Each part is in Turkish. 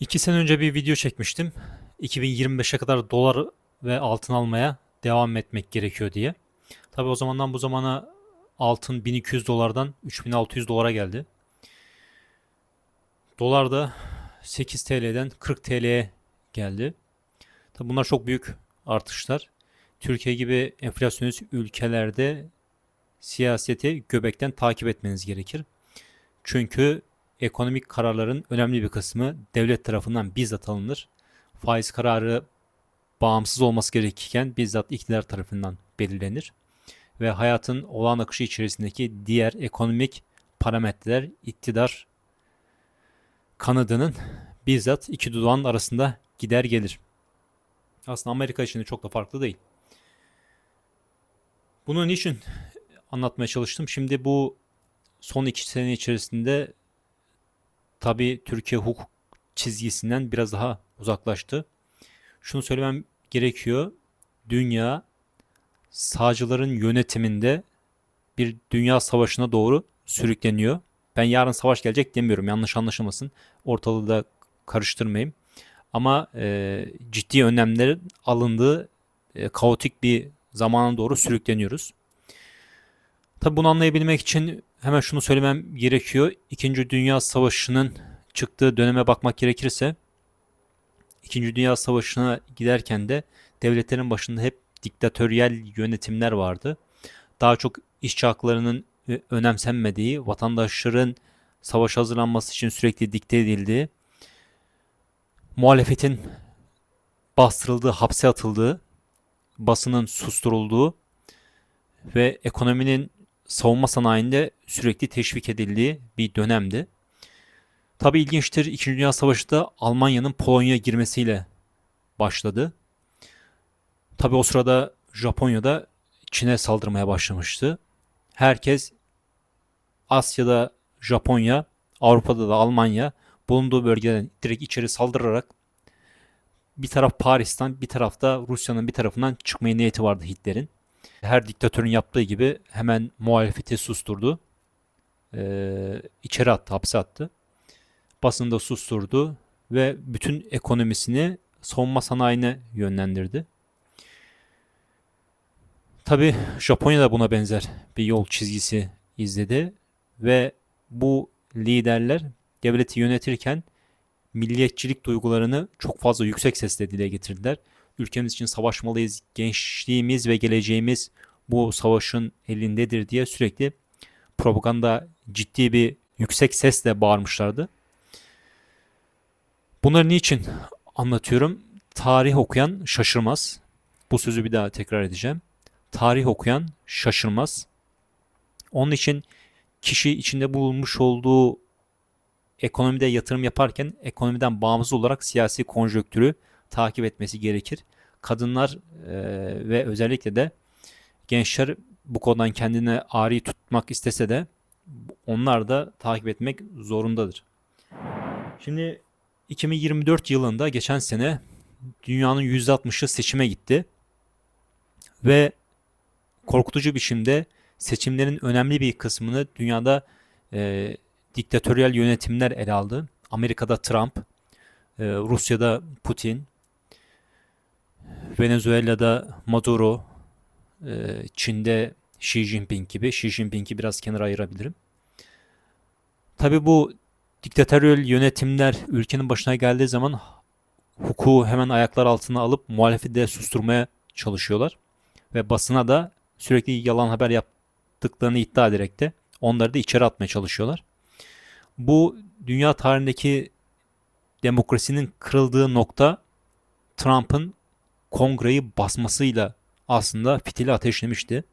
İki sene önce bir video çekmiştim. 2025'e kadar dolar ve altın almaya devam etmek gerekiyor diye. Tabi o zamandan bu zamana altın 1200 dolardan 3600 dolara geldi. Dolar da 8 TL'den 40 TL'ye geldi. Tabi bunlar çok büyük artışlar. Türkiye gibi enflasyonist ülkelerde siyaseti göbekten takip etmeniz gerekir. Çünkü ekonomik kararların önemli bir kısmı devlet tarafından bizzat alınır. Faiz kararı bağımsız olması gerekirken bizzat iktidar tarafından belirlenir. Ve hayatın olağan akışı içerisindeki diğer ekonomik parametreler iktidar kanadının bizzat iki dudağın arasında gider gelir. Aslında Amerika için de çok da farklı değil. Bunu niçin anlatmaya çalıştım? Şimdi bu son iki sene içerisinde tabii Türkiye hukuk çizgisinden biraz daha uzaklaştı. Şunu söylemem gerekiyor. Dünya sağcıların yönetiminde bir dünya savaşına doğru sürükleniyor. Ben yarın savaş gelecek demiyorum. Yanlış anlaşılmasın. Ortalığı da karıştırmayayım. Ama e, ciddi önlemlerin alındığı e, kaotik bir zamana doğru sürükleniyoruz. Tabi bunu anlayabilmek için hemen şunu söylemem gerekiyor. İkinci Dünya Savaşı'nın çıktığı döneme bakmak gerekirse İkinci Dünya Savaşı'na giderken de devletlerin başında hep diktatöryel yönetimler vardı. Daha çok işçi haklarının önemsenmediği, vatandaşların savaş hazırlanması için sürekli dikte edildiği, muhalefetin bastırıldığı, hapse atıldığı, basının susturulduğu ve ekonominin savunma sanayinde sürekli teşvik edildiği bir dönemdi. Tabi ilginçtir 2. Dünya Savaşı da Almanya'nın Polonya'ya girmesiyle başladı. Tabi o sırada Japonya'da Çin'e saldırmaya başlamıştı. Herkes Asya'da Japonya, Avrupa'da da Almanya bulunduğu bölgeden direkt içeri saldırarak bir taraf Paris'ten bir tarafta Rusya'nın bir tarafından çıkmaya niyeti vardı Hitler'in. Her diktatörün yaptığı gibi hemen muhalefeti susturdu. Ee, içeri attı, hapse attı. Basını da susturdu ve bütün ekonomisini savunma sanayine yönlendirdi. Tabi Japonya da buna benzer bir yol çizgisi izledi ve bu liderler devleti yönetirken milliyetçilik duygularını çok fazla yüksek sesle dile getirdiler. Ülkemiz için savaşmalıyız, gençliğimiz ve geleceğimiz bu savaşın elindedir diye sürekli propaganda ciddi bir yüksek sesle bağırmışlardı. Bunları niçin anlatıyorum? Tarih okuyan şaşırmaz. Bu sözü bir daha tekrar edeceğim. Tarih okuyan şaşırmaz. Onun için kişi içinde bulunmuş olduğu ekonomide yatırım yaparken ekonomiden bağımsız olarak siyasi konjöktürü takip etmesi gerekir. Kadınlar e, ve özellikle de gençler bu konudan kendine ari tutmak istese de onlar da takip etmek zorundadır. Şimdi 2024 yılında geçen sene dünyanın %60'ı seçime gitti. Ve korkutucu biçimde seçimlerin önemli bir kısmını dünyada e, diktatöryel yönetimler ele aldı. Amerika'da Trump, e, Rusya'da Putin, Venezuela'da Maduro, e, Çin'de Xi Jinping gibi. Xi Jinping'i biraz kenara ayırabilirim. Tabi bu diktatöryel yönetimler ülkenin başına geldiği zaman hukuku hemen ayaklar altına alıp muhalefeti de susturmaya çalışıyorlar. Ve basına da sürekli yalan haber yaptıklarını iddia ederek de onları da içeri atmaya çalışıyorlar. Bu dünya tarihindeki demokrasinin kırıldığı nokta Trump'ın kongreyi basmasıyla aslında fitili ateşlemişti.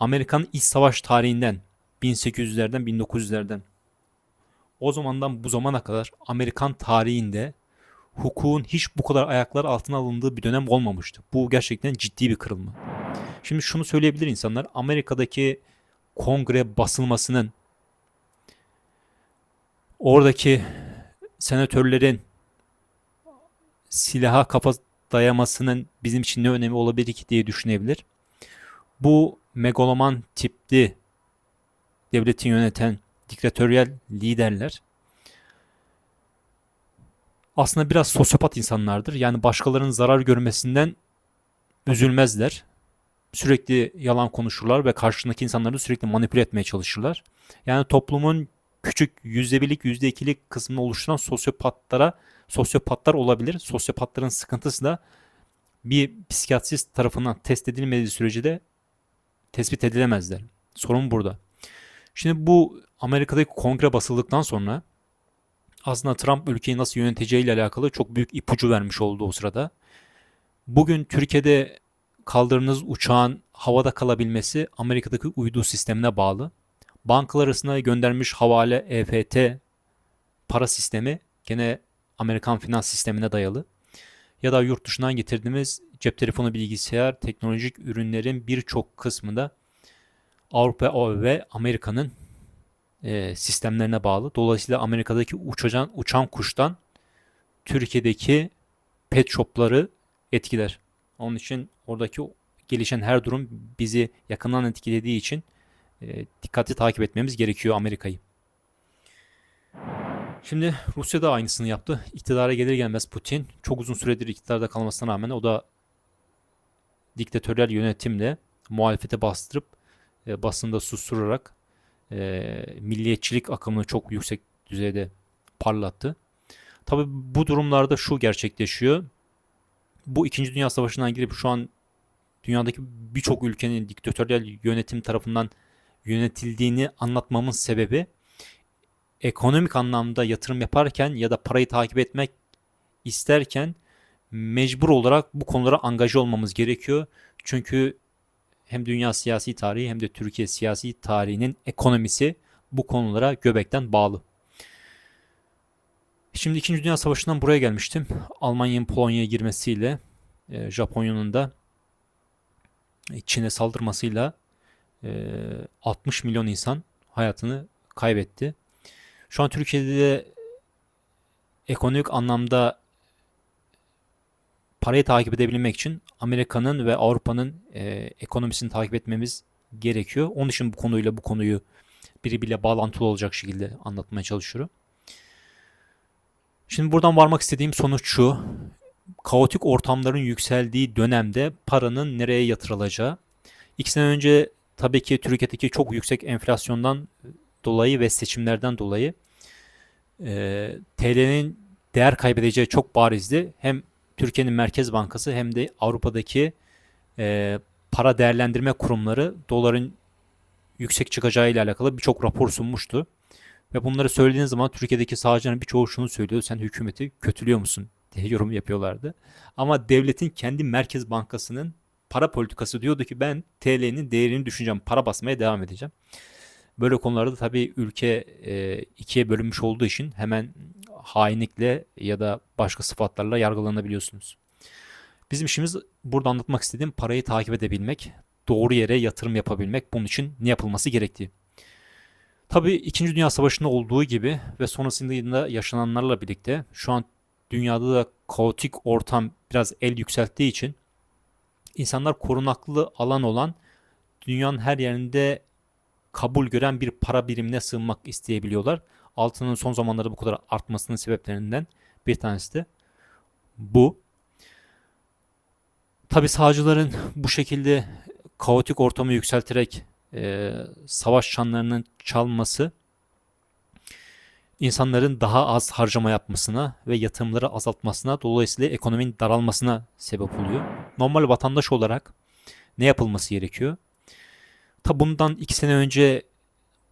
Amerikan iç savaş tarihinden 1800'lerden 1900'lerden o zamandan bu zamana kadar Amerikan tarihinde hukukun hiç bu kadar ayaklar altına alındığı bir dönem olmamıştı. Bu gerçekten ciddi bir kırılma. Şimdi şunu söyleyebilir insanlar. Amerika'daki kongre basılmasının oradaki senatörlerin silaha kafa dayamasının bizim için ne önemi olabilir ki diye düşünebilir. Bu megaloman tipli devleti yöneten diktatöryel liderler aslında biraz sosyopat insanlardır. Yani başkalarının zarar görmesinden üzülmezler. Sürekli yalan konuşurlar ve karşındaki insanları sürekli manipüle etmeye çalışırlar. Yani toplumun küçük yüzde birlik, yüzde ikilik kısmını oluşturan sosyopatlara sosyopatlar olabilir. Sosyopatların sıkıntısı da bir psikiyatrist tarafından test edilmediği sürece de tespit edilemezler. Sorun burada. Şimdi bu Amerika'daki kongre basıldıktan sonra aslında Trump ülkeyi nasıl yöneteceği ile alakalı çok büyük ipucu vermiş oldu o sırada. Bugün Türkiye'de kaldırdığınız uçağın havada kalabilmesi Amerika'daki uydu sistemine bağlı. Bankalar arasında göndermiş havale EFT para sistemi gene Amerikan finans sistemine dayalı. Ya da yurt dışından getirdiğimiz cep telefonu bilgisayar teknolojik ürünlerin birçok kısmında Avrupa ve Amerika'nın e, sistemlerine bağlı. Dolayısıyla Amerika'daki uçacağın, uçan kuştan Türkiye'deki pet shopları etkiler. Onun için oradaki gelişen her durum bizi yakından etkilediği için e, dikkatli takip etmemiz gerekiyor Amerika'yı. Şimdi Rusya da aynısını yaptı. İktidara gelir gelmez Putin çok uzun süredir iktidarda kalmasına rağmen o da diktatöryel yönetimle muhalefete bastırıp e, basında susturarak e, milliyetçilik akımını çok yüksek düzeyde parlattı. Tabi bu durumlarda şu gerçekleşiyor. Bu 2. Dünya Savaşı'ndan girip şu an dünyadaki birçok ülkenin diktatöryel yönetim tarafından yönetildiğini anlatmamın sebebi ekonomik anlamda yatırım yaparken ya da parayı takip etmek isterken mecbur olarak bu konulara angaje olmamız gerekiyor. Çünkü hem dünya siyasi tarihi hem de Türkiye siyasi tarihinin ekonomisi bu konulara göbekten bağlı. Şimdi 2. Dünya Savaşı'ndan buraya gelmiştim. Almanya'nın Polonya'ya girmesiyle e, Japonya'nın da Çin'e saldırmasıyla 60 e, milyon insan hayatını kaybetti. Şu an Türkiye'de de ekonomik anlamda parayı takip edebilmek için Amerika'nın ve Avrupa'nın e, ekonomisini takip etmemiz gerekiyor. Onun için bu konuyla bu konuyu birbiriyle bağlantılı olacak şekilde anlatmaya çalışıyorum. Şimdi buradan varmak istediğim sonuç şu. Kaotik ortamların yükseldiği dönemde paranın nereye yatırılacağı. İki sene önce tabii ki Türkiye'deki çok yüksek enflasyondan dolayı ve seçimlerden dolayı e, TL'nin değer kaybedeceği çok barizdi. Hem Türkiye'nin Merkez Bankası hem de Avrupa'daki e, para değerlendirme kurumları doların yüksek çıkacağı ile alakalı birçok rapor sunmuştu. Ve bunları söylediğiniz zaman Türkiye'deki sağcıların birçoğu şunu söylüyor. Sen hükümeti kötülüyor musun diye yorum yapıyorlardı. Ama devletin kendi Merkez Bankası'nın para politikası diyordu ki ben TL'nin değerini düşüneceğim. Para basmaya devam edeceğim. Böyle konularda tabii ülke e, ikiye bölünmüş olduğu için hemen hainlikle ya da başka sıfatlarla yargılanabiliyorsunuz. Bizim işimiz burada anlatmak istediğim parayı takip edebilmek, doğru yere yatırım yapabilmek, bunun için ne yapılması gerektiği. Tabii 2. Dünya Savaşı'nda olduğu gibi ve sonrasında yaşananlarla birlikte şu an dünyada da kaotik ortam biraz el yükselttiği için insanlar korunaklı alan olan dünyanın her yerinde kabul gören bir para birimine sığınmak isteyebiliyorlar. Altının son zamanlarda bu kadar artmasının sebeplerinden bir tanesi de bu. Tabi sağcıların bu şekilde kaotik ortamı yükselterek e, savaş çanlarının çalması insanların daha az harcama yapmasına ve yatırımları azaltmasına dolayısıyla ekonominin daralmasına sebep oluyor. Normal vatandaş olarak ne yapılması gerekiyor? Ta bundan iki sene önce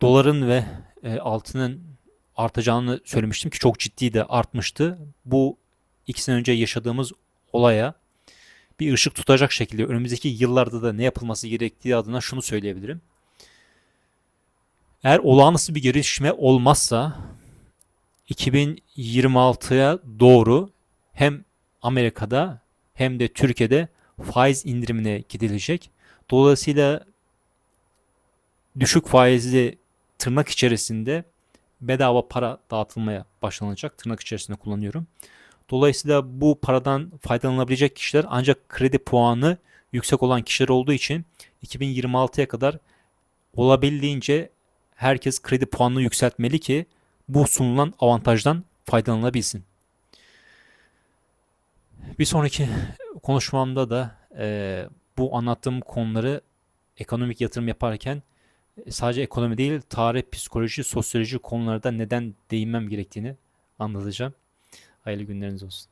doların ve e, altının artacağını söylemiştim ki çok ciddi de artmıştı. Bu iki sene önce yaşadığımız olaya bir ışık tutacak şekilde önümüzdeki yıllarda da ne yapılması gerektiği adına şunu söyleyebilirim. Eğer olağanüstü bir gelişme olmazsa 2026'ya doğru hem Amerika'da hem de Türkiye'de faiz indirimine gidilecek. Dolayısıyla düşük faizli tırnak içerisinde bedava para dağıtılmaya başlanacak. Tırnak içerisinde kullanıyorum. Dolayısıyla bu paradan faydalanabilecek kişiler ancak kredi puanı yüksek olan kişiler olduğu için 2026'ya kadar olabildiğince herkes kredi puanını yükseltmeli ki bu sunulan avantajdan faydalanabilsin. Bir sonraki konuşmamda da eee, bu anlattığım konuları ekonomik yatırım yaparken e, sadece ekonomi değil, tarih, psikoloji, sosyoloji konularda neden değinmem gerektiğini anlatacağım. Hayırlı günleriniz olsun.